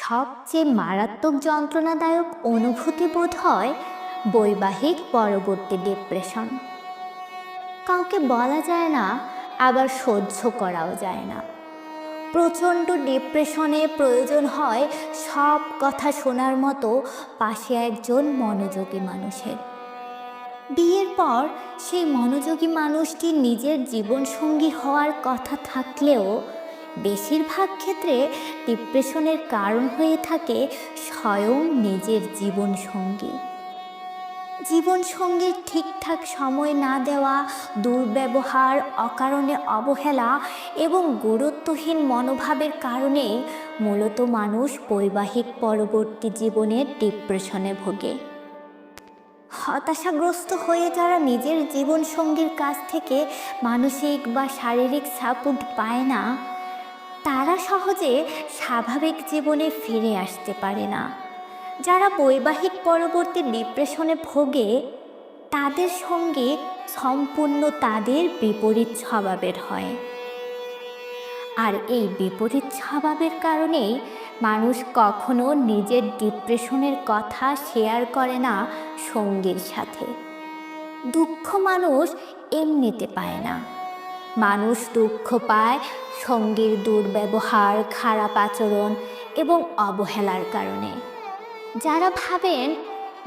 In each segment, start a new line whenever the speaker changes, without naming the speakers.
সবচেয়ে মারাত্মক যন্ত্রণাদায়ক অনুভূতি বোধ হয় বৈবাহিক পরবর্তী ডিপ্রেশন কাউকে বলা যায় না, আবার সহ্য করাও যায় না। প্রচণ্ড ডিপ্রেশনে প্রয়োজন হয় সব কথা শোনার মতো পাশে একজন মনোযোগী মানুষের। বিয়ের পর সেই মনোযোগী মানুষটি নিজের জীবনসঙ্গী হওয়ার কথা থাকলেও বেশিরভাগ ক্ষেত্রে ডিপ্রেশনের কারণ হয়ে থাকে স্বয়ং নিজের জীবনসঙ্গী। জীবনসঙ্গীর ঠিকঠাক সময় না দেওয়া, দুর্ব্যবহার, অকারণে অবহেলা এবং গুরুত্বহীন মনোভাবের কারণে মূলত মানুষ বৈবাহিক পরবর্তী জীবনের ডিপ্রেশনে ভোগে। হতাশাগ্রস্ত হয়ে যারা নিজের জীবনসঙ্গীর কাছ থেকে মানসিক বা শারীরিক সাপোর্ট পায় না তারা সহজে স্বাভাবিক জীবনে ফিরে আসতে পারে না। যারা বৈবাহিক পরবর্তী ডিপ্রেশনে ভোগে, তাদের সঙ্গে সম্পূর্ণ তাদের বিপরীত স্বভাবের হয়। আর এই বিপরীত স্বভাবের কারণেই মানুষ কখনো নিজের ডিপ্রেশনের কথা শেয়ার করে না সঙ্গীর সাথে। দুঃখ মানুষ এমনিতে পায় না। মানুষ দুঃখ পায় সঙ্গীর দুর্ব্যবহার, খারাপ আচরণ এবং অবহেলার কারণে। যারা ভাবেন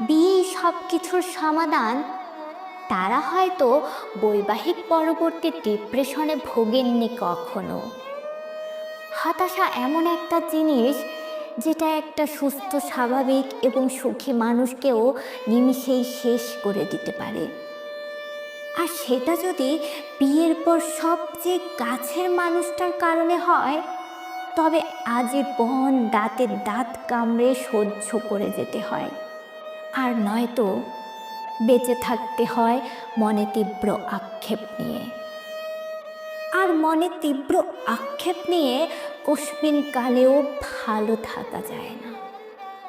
বিয়ে সব কিছুর সমাধান, তারা হয়তো বৈবাহিক পরবর্তী ডিপ্রেশনে ভোগেননি কখনো। হতাশা এমন একটা জিনিস যেটা একটা সুস্থ, স্বাভাবিক এবং সুখী মানুষকেও নিমিষেই শেষ করে দিতে পারে। আর সেটা যদি বিয়ের পর সবচেয়ে কাছের মানুষটার কারণে হয়, তবে আজীবন দাঁতের দাঁত কামড়ে সহ্য করে যেতে হয়। আর নয়তো বেঁচে থাকতে হয় মনে তীব্র আক্ষেপ নিয়ে। আর মনে তীব্র আক্ষেপ নিয়ে কশ্মিন কালেও ভালো থাকা যায় না।